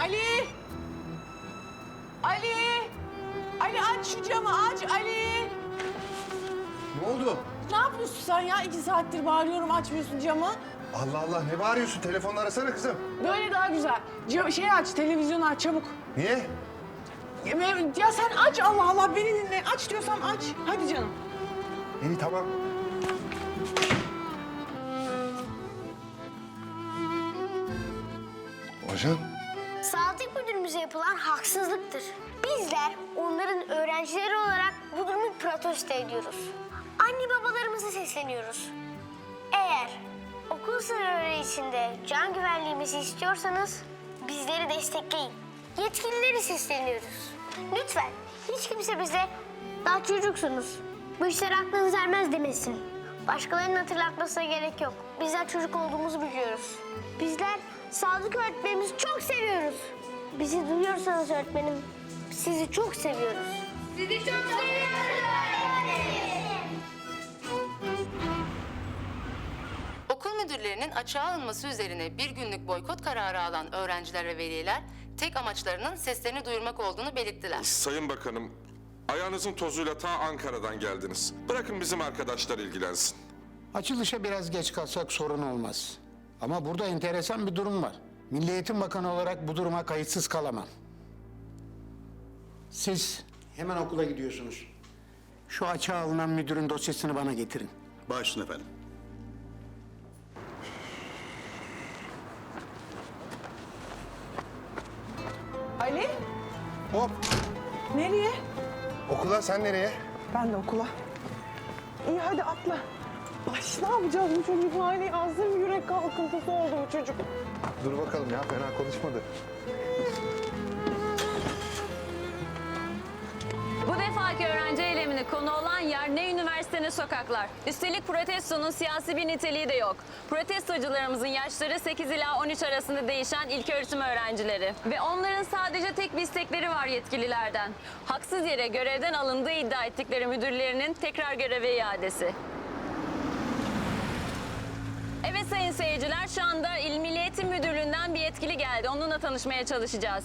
Ali! Ali! Ali aç şu camı aç Ali! Ne oldu? Ne yapıyorsun sen ya? İki saattir bağırıyorum açmıyorsun camı. Allah Allah ne bağırıyorsun? Telefonla arasana kızım. Böyle daha güzel. Cam, şey aç, televizyonu aç çabuk. Niye? Ya, ya sen aç Allah Allah beni dinle. Aç diyorsam aç. Hadi canım. İyi tamam. Hocam. Müdürümüze yapılan haksızlıktır. Bizler onların öğrencileri olarak bu durumu protesto ediyoruz. Anne babalarımıza sesleniyoruz. Eğer okul sınırları içinde can güvenliğimizi istiyorsanız bizleri destekleyin. Yetkilileri sesleniyoruz. Lütfen hiç kimse bize daha çocuksunuz. Bu işler aklınız ermez demesin. Başkalarının hatırlatmasına gerek yok. Bizler çocuk olduğumuzu biliyoruz. Bizler Sadık öğretmenimizi çok seviyoruz. Bizi duyuyorsanız öğretmenim, sizi çok seviyoruz. Sizi çok seviyoruz Okul müdürlerinin açığa alınması üzerine bir günlük boykot kararı alan öğrenciler ve veliler tek amaçlarının seslerini duyurmak olduğunu belirttiler. Sayın Bakanım, ayağınızın tozuyla ta Ankara'dan geldiniz. Bırakın bizim arkadaşlar ilgilensin. Açılışa biraz geç kalsak sorun olmaz. Ama burada enteresan bir durum var. Milli Eğitim Bakanı olarak bu duruma kayıtsız kalamam. Siz hemen okula gidiyorsunuz. Şu açığa alınan müdürün dosyasını bana getirin. Başüstüne efendim. Ali Hop. nereye? Okula sen nereye? Ben de okula. İyi hadi atla. Baş ne yapacağız bu çocuk hali? Oldu bu çocuk. Dur bakalım ya fena konuşmadı. Bu defaki öğrenci eylemine konu olan yer ne üniversite ne sokaklar. Üstelik protestonun siyasi bir niteliği de yok. Protestocularımızın yaşları 8 ila 13 arasında değişen ilköğretim öğrencileri. Ve onların sadece tek bir istekleri var yetkililerden. Haksız yere görevden alındığı iddia ettikleri müdürlerinin tekrar göreve iadesi. Evet sayın seyirciler şu anda İl Milli Eğitim Müdürlüğü'nden bir yetkili geldi. Onunla tanışmaya çalışacağız.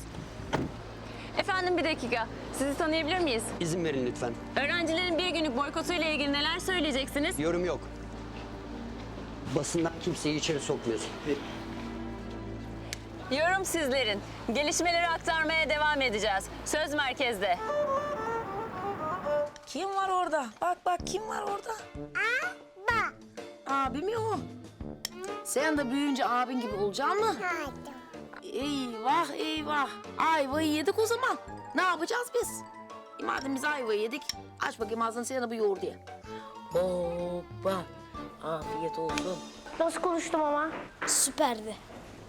Efendim bir dakika. Sizi tanıyabilir miyiz? İzin verin lütfen. Öğrencilerin bir günlük boykotuyla ilgili neler söyleyeceksiniz? Yorum yok. Basından kimseyi içeri sokmuyorsun. Yorum sizlerin. Gelişmeleri aktarmaya devam edeceğiz. Söz merkezde. Kim var orada? Bak bak kim var orada? Abba. Abi mi o? Sen de büyüyünce abin gibi olacaksın mı? Hadi. Eyvah eyvah. Ayvayı yedik o zaman. Ne yapacağız biz? E madem biz ayvayı yedik, aç bakayım ağzını sen de bu yoğurdu ye. Hoppa. Afiyet olsun. Nasıl konuştum ama? Süperdi.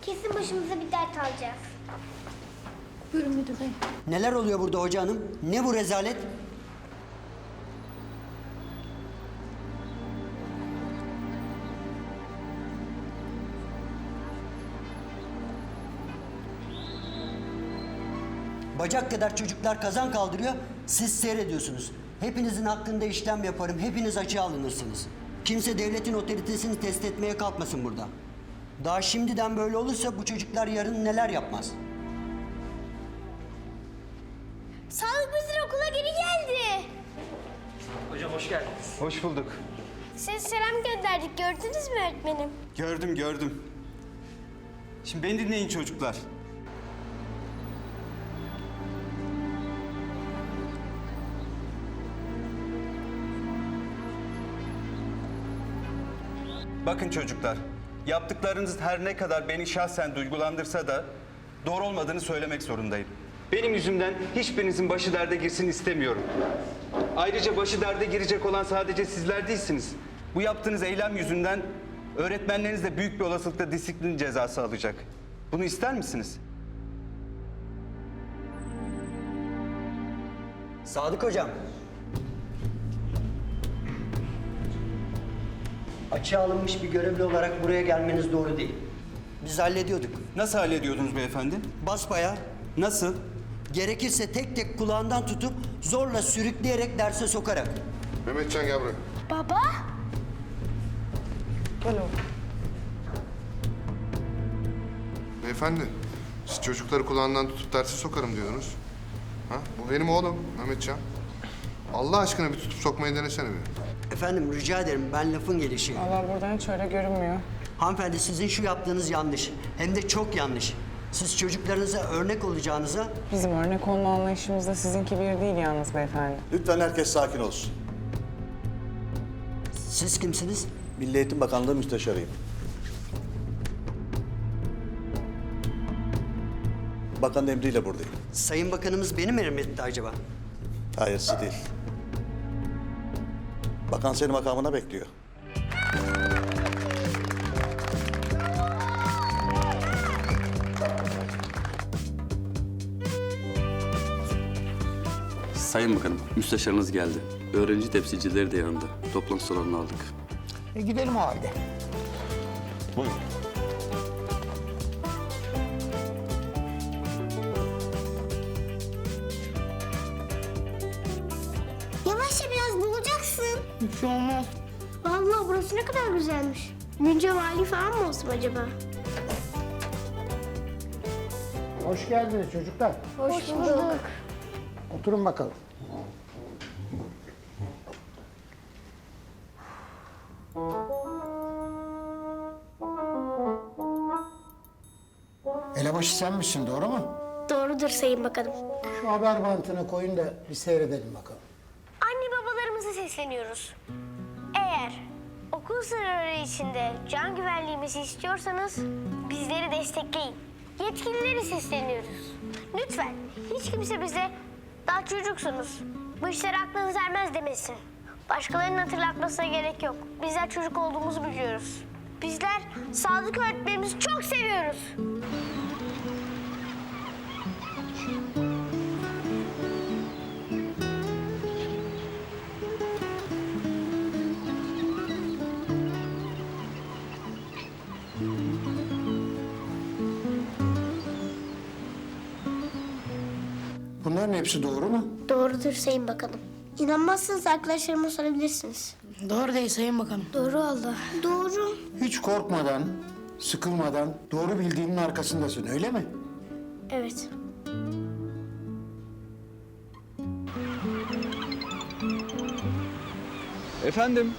Kesin başımıza bir dert alacağız. Neler oluyor burada hoca hanım? Ne bu rezalet? Bacak kadar çocuklar kazan kaldırıyor, siz seyrediyorsunuz. Hepinizin hakkında işlem yaparım, hepiniz açığa alınırsınız. Kimse devletin otoritesini test etmeye kalkmasın burada. Daha şimdiden böyle olursa bu çocuklar yarın neler yapmaz? Sağlık müdürü okula geri geldi. Hoş bulduk. Size selam gönderdik. Gördünüz mü öğretmenim? Gördüm gördüm. Şimdi beni dinleyin çocuklar. Bakın çocuklar, yaptıklarınız her ne kadar beni şahsen duygulandırsa da doğru olmadığını söylemek zorundayım. Benim yüzümden hiçbirinizin başı derde girsin istemiyorum. Ayrıca başı derde girecek olan sadece sizler değilsiniz. Bu yaptığınız eylem yüzünden öğretmenleriniz de büyük bir olasılıkla disiplin cezası alacak. Bunu ister misiniz? Sadık hocam. Açığa alınmış bir görevli olarak buraya gelmeniz doğru değil. Biz hallediyorduk. Nasıl hallediyordunuz beyefendi? Basbaya Nasıl? gerekirse tek tek kulağından tutup zorla sürükleyerek derse sokarak. Mehmetcan gel buraya. Baba? Beyefendi Siz çocukları kulağından tutup derse sokarım diyordunuz. Ha? Bu benim oğlum Mehmetcan. Allah aşkına bir tutup sokmayı denesene bir. Efendim rica ederim ben lafın gelişi. Valla buradan hiç öyle görünmüyor. Hanımefendi sizin şu yaptığınız yanlış. Hem de çok yanlış. Siz çocuklarınıza örnek olacağınıza Bizim örnek olma anlayışımızda sizinki bir değil yalnız beyefendi. Lütfen herkes sakin olsun. siz kimsiniz? Milli Eğitim Bakanlığı müsteşarıyım. Bakanın emriyle buradayım. Sayın Bakanımız benim emrim etti acaba? Hayırlısı değil. Bakan seni makamına bekliyor. Sayın Bakanım, müsteşarınız geldi. Öğrenci temsilcileri de yanında. Toplantı salonunu aldık. E gidelim o halde. Yavaşça Bir şey olmaz. Vallahi burası ne kadar güzelmiş. Münce vali falan mı olsun acaba? Hoş geldiniz çocuklar. Hoş bulduk. Oturun bakalım. Elebaşı sen misin doğru mu? Doğrudur Sayın Bakanım. Şu haber bantını koyun da bir seyredelim bakalım. Anne babalarımıza sesleniyoruz. Eğer okul sınırları içinde can güvenliğimizi istiyorsanız bizleri destekleyin. Yetkilileri sesleniyoruz. Lütfen hiç kimse bize daha çocuksunuz. Bu işler aklınız ermez demesin. Başkalarının hatırlatmasına gerek yok. Bizler çocuk olduğumuzu biliyoruz. Bizler Sadık öğretmenimizi çok seviyoruz. Bunların hepsi doğru mu? Doğrudur Sayın Bakanım. İnanmazsanız arkadaşlarıma sorabilirsiniz. Doğru değil Sayın Bakanım. Doğru oldu. Doğru. Hiç korkmadan, sıkılmadan doğru bildiğinin arkasındasın öyle mi? Evet. Efendim?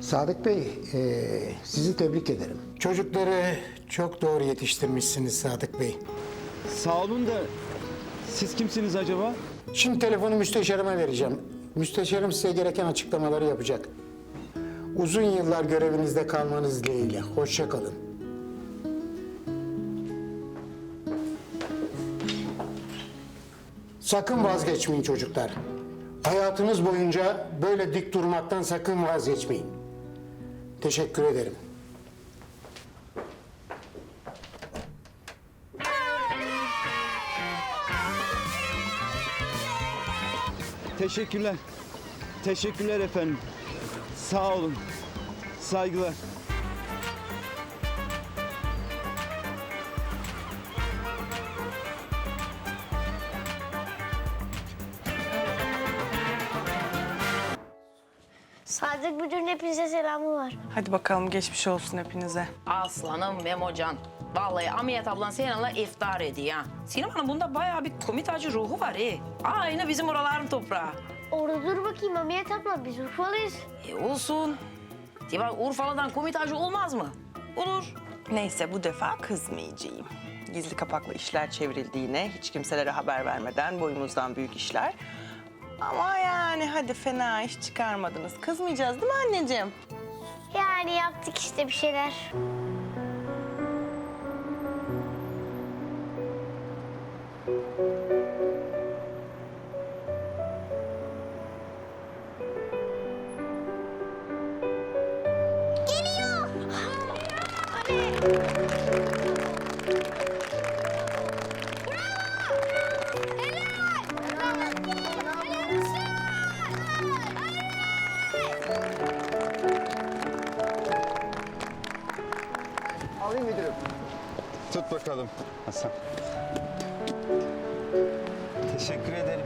Sadık Bey, eee, sizi tebrik ederim. Çocukları çok doğru yetiştirmişsiniz Sadık Bey. Sağ olun da siz kimsiniz acaba? Şimdi telefonu müsteşarıma vereceğim. Müsteşarım size gereken açıklamaları yapacak. Uzun yıllar görevinizde kalmanız dileğiyle. Hoşça kalın. Sakın vazgeçmeyin çocuklar. Hayatınız boyunca böyle dik durmaktan sakın vazgeçmeyin. Teşekkür ederim. Teşekkürler. Teşekkürler efendim. Sağ olun. Saygılar. Sadık Müdür'ün hepinize selamı var. Hadi bakalım geçmiş olsun hepinize. Aslanım Memocan. Vallahi Amiyet ablan seninle iftar ediyor ha. Sinem Hanım bunda bayağı bir komitacı ruhu var he. Aynı bizim oraların toprağı. Orada dur bakayım Amiyet abla biz Urfalıyız. E olsun. Bak Urfalı'dan komitacı olmaz mı? Olur. Neyse bu defa kızmayacağım. Gizli kapaklı işler çevrildi yine. Hiç kimselere haber vermeden boyumuzdan büyük işler. Ama yani hadi fena iş çıkarmadınız. Kızmayacağız değil mi anneciğim? Yani yaptık işte bir şeyler. Tut bakalım Hasan. Teşekkür ederim.